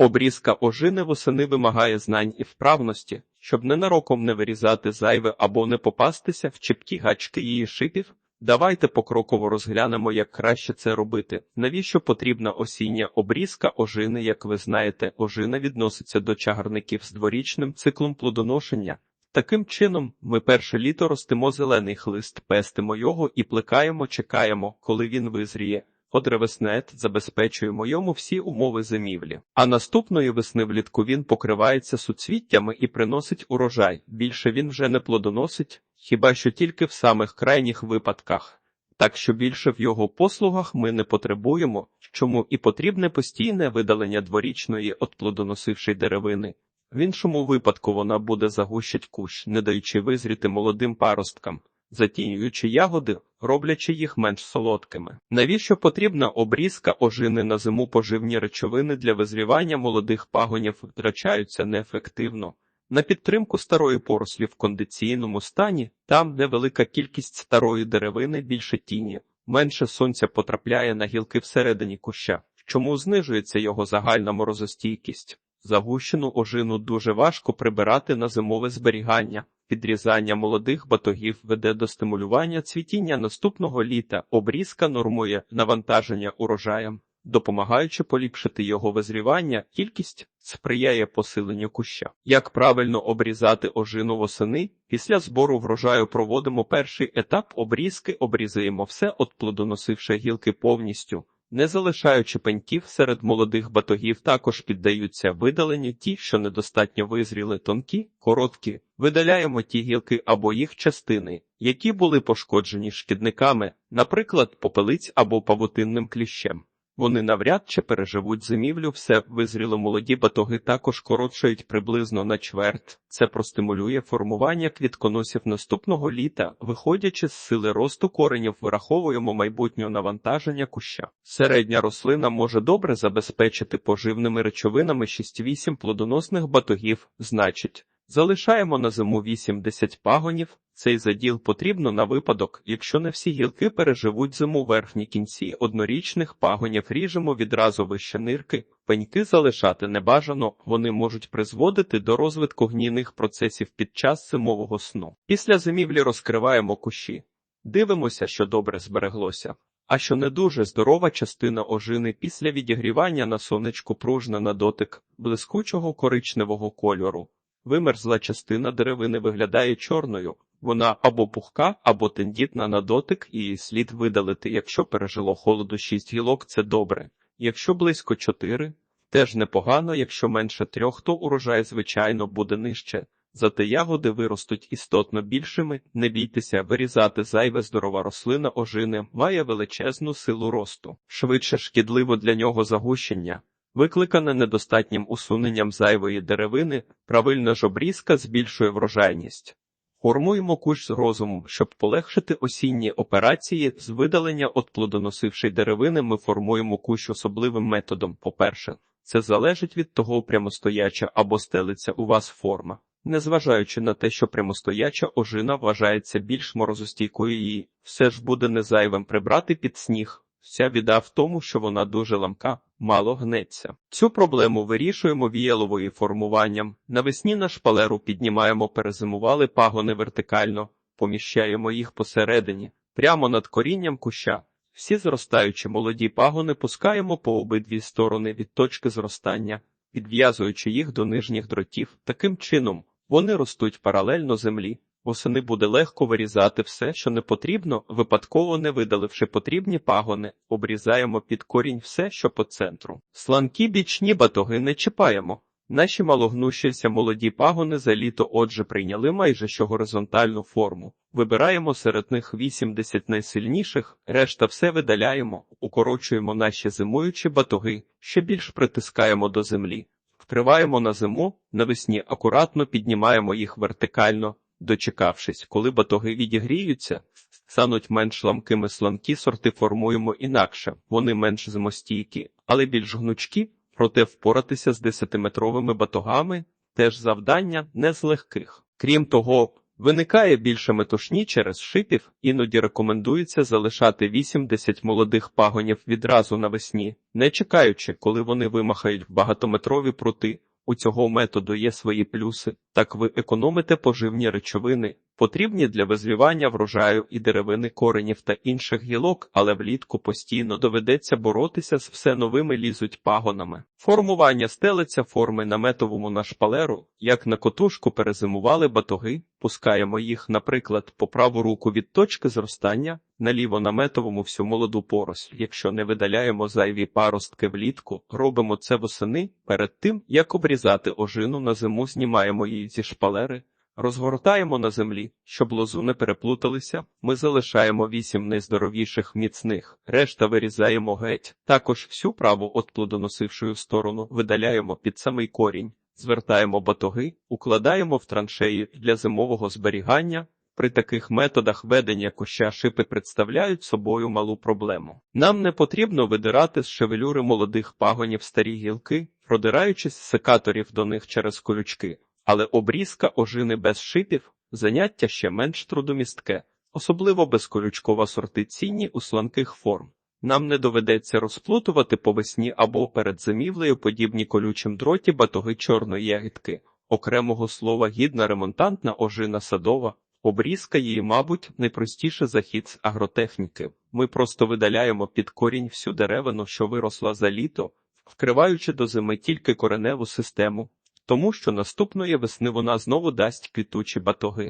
Обрізка ожини восени вимагає знань і вправності, щоб ненароком не вирізати зайве або не попастися в чіпкі гачки її шипів. Давайте покроково розглянемо, як краще це робити. Навіщо потрібна осіння обрізка ожини? Як ви знаєте, ожина відноситься до чагарників з дворічним циклом плодоношення. Таким чином, ми перше літо ростимо зелений хлист, пестимо його і плекаємо, чекаємо, коли він визріє. Одревеснет забезпечуємо йому всі умови зимівлі. А наступної весни влітку він покривається суцвіттями і приносить урожай. Більше він вже не плодоносить, хіба що тільки в самих крайніх випадках. Так що більше в його послугах ми не потребуємо, чому і потрібне постійне видалення дворічної от плодоносившої деревини. В іншому випадку вона буде загущать кущ, не даючи визріти молодим паросткам, затінюючи ягоди, роблячи їх менш солодкими. Навіщо потрібна обрізка ожини на зиму поживні речовини для визрівання молодих пагонів втрачаються неефективно. На підтримку старої порослі в кондиційному стані, там, де велика кількість старої деревини, більше тіні, менше сонця потрапляє на гілки всередині куща, чому знижується його загальна морозостійкість. Загущену ожину дуже важко прибирати на зимове зберігання. Підрізання молодих батогів веде до стимулювання цвітіння наступного літа, обрізка нормує навантаження урожаєм, допомагаючи поліпшити його визрівання, кількість сприяє посиленню куща. Як правильно обрізати ожину восени? Після збору врожаю проводимо перший етап обрізки, обрізаємо все, от плодоносивши гілки повністю. Не залишаючи пеньків серед молодих батогів, також піддаються видаленню ті, що недостатньо визріли тонкі, короткі, видаляємо ті гілки або їх частини, які були пошкоджені шкідниками, наприклад, попелиць або павутинним кліщем. Вони навряд чи переживуть зимівлю, все визріло молоді батоги також коротшають приблизно на чверть. Це простимулює формування квітконосів наступного літа, виходячи з сили росту коренів, вираховуємо майбутнє навантаження куща. Середня рослина може добре забезпечити поживними речовинами 6-8 плодоносних батогів, значить. Залишаємо на зиму 8-10 пагонів. Цей заділ потрібно на випадок, якщо не всі гілки переживуть зиму верхні кінці однорічних пагонів ріжемо відразу вище нирки, пеньки залишати не бажано, вони можуть призводити до розвитку гнійних процесів під час зимового сну. Після зимівлі розкриваємо кущі. Дивимося, що добре збереглося. А що не дуже здорова частина ожини після відігрівання на сонечку пружна на дотик блискучого коричневого кольору. Вимерзла частина деревини виглядає чорною, вона або пухка, або тендітна на дотик, і слід видалити, якщо пережило холоду 6 гілок, це добре. Якщо близько 4, теж непогано, якщо менше трьох, то урожай, звичайно, буде нижче. Зате ягоди виростуть істотно більшими, не бійтеся, вирізати зайве здорова рослина ожини має величезну силу росту. Швидше шкідливо для нього загущення викликане недостатнім усуненням зайвої деревини, правильна ж обрізка збільшує врожайність. Формуємо кущ з розумом, щоб полегшити осінні операції з видалення от плодоносившої деревини. Ми формуємо кущ особливим методом. По-перше, це залежить від того, прямостояча або стелиться у вас форма. Незважаючи на те, що прямостояча ожина вважається більш морозостійкою, її все ж буде незайвим прибрати під сніг. Вся біда в тому, що вона дуже ламка, мало гнеться. Цю проблему вирішуємо віяловою формуванням. Навесні на шпалеру піднімаємо, перезимували пагони вертикально, поміщаємо їх посередині, прямо над корінням куща. Всі зростаючі молоді пагони пускаємо по обидві сторони від точки зростання, підв'язуючи їх до нижніх дротів. Таким чином, вони ростуть паралельно землі. Восени буде легко вирізати все, що не потрібно, випадково не видаливши потрібні пагони, обрізаємо під корінь все, що по центру. Сланкі бічні батоги не чіпаємо. Наші малогнущіся молоді пагони за літо отже прийняли майже що горизонтальну форму. Вибираємо серед них 80 найсильніших, решта все видаляємо, укорочуємо наші зимуючі батоги, ще більш притискаємо до землі. Вкриваємо на зиму, навесні акуратно піднімаємо їх вертикально. Дочекавшись, коли батоги відігріються, стануть менш ламкими сланки сорти формуємо інакше, вони менш зимостійкі, але більш гнучкі, проте впоратися з 10-метровими батогами теж завдання не з легких. Крім того, Виникає більше метушні через шипів, іноді рекомендується залишати 8-10 молодих пагонів відразу навесні, не чекаючи, коли вони вимахають багатометрові прути. У цього методу є свої плюси, так ви економите поживні речовини, потрібні для визрівання врожаю і деревини коренів та інших гілок, але влітку постійно доведеться боротися з все новими лізуть пагонами. Формування стелиться форми наметовому на шпалеру, як на котушку перезимували батоги, пускаємо їх, наприклад, по праву руку від точки зростання, наліво наметовому всю молоду поросль. Якщо не видаляємо зайві паростки влітку, робимо це восени. Перед тим, як обрізати ожину на зиму, знімаємо її зі шпалери, розгортаємо на землі, щоб лозу не переплуталися. Ми залишаємо вісім найздоровіших міцних, решта вирізаємо геть. Також всю праву от плодоносившою сторону видаляємо під самий корінь. Звертаємо батоги, укладаємо в траншеї для зимового зберігання. При таких методах ведення куща шипи представляють собою малу проблему. Нам не потрібно видирати з шевелюри молодих пагонів старі гілки, продираючись секаторів до них через колючки, але обрізка ожини без шипів заняття ще менш трудомістке, особливо безколючкова сорти цінні у сланких форм. Нам не доведеться розплутувати по весні або перед зимівлею подібні колючим дроті батоги чорної ягідки, окремого слова гідна ремонтантна ожина садова. Обрізка її, мабуть, найпростіше захід з агротехніки. Ми просто видаляємо під корінь всю деревину, що виросла за літо, вкриваючи до зими тільки кореневу систему, тому що наступної весни вона знову дасть квітучі батоги.